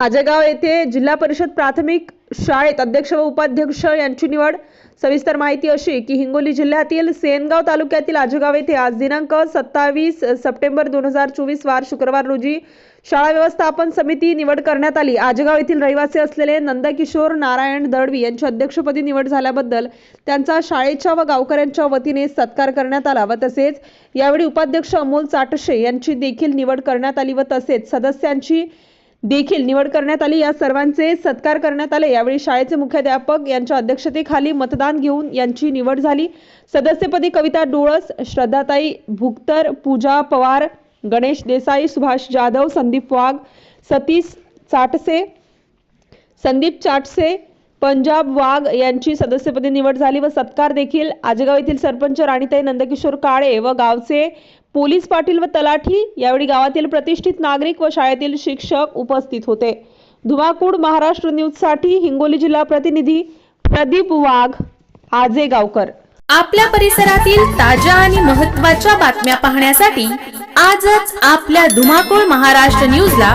आजेगाव येथे जिल्हा परिषद प्राथमिक शाळेत अध्यक्ष व उपाध्यक्ष यांची निवड. सविस्तर माहिती अशी की हिंगोली जिल्ह्यातील सेनगाव तालुक्यातील आजेगाव येथे आज दिनांक सत्तावीस सप्टेंबर दोन हजार चोवीस वार शुक्रवार रोजी शाळा व्यवस्थापन समिती निवड करण्यात आली. आजेगाव येथील रहिवासी असलेले नंदकिशोर नारायण दळवी यांची अध्यक्षपदी निवड झाल्याबद्दल त्यांचा शाळेच्या व गावकऱ्यांच्या वतीने सत्कार करण्यात आला व तसेच यावेळी उपाध्यक्ष अमोल चाटशे यांची देखील निवड करण्यात आली व तसेच सदस्यांची देखील निवड करण्यात आली. या सर्वांचे सत्कार करण्यात आले. यावेळी शाळेचे मुख्याध्यापक यांच्या अध्यक्षतेखाली मतदान घेऊन यांची निवड झाली. सदस्यपदी कविता डोळस श्रद्धाताई भुक्तर पूजा पवार गणेश देसाई सुभाष जाधव संदीप वाघ सतीश चाटसे संदीप चाटसे पंजाब वाघ यांची सदस्यपदी निवड झाली व सत्कार देखील. आजगाव येथील सरपंच राणीताई नंदकिशोर काळे व गावचे पोलीस पाटील व तलाठी यावेळी गावातील प्रतिष्ठित नागरिक व शाळेतील शिक्षक उपस्थित होते. धुमाकूड महाराष्ट्र न्यूजसाठी हिंगोली जिल्हा प्रतिनिधी प्रदीप वाघ आजेगावकर. आपल्या परिसरातील ताज्या आणि महत्त्वाच्या बातम्या पाहण्यासाठी आजच आपल्या धुमाकूळ महाराष्ट्र न्यूजला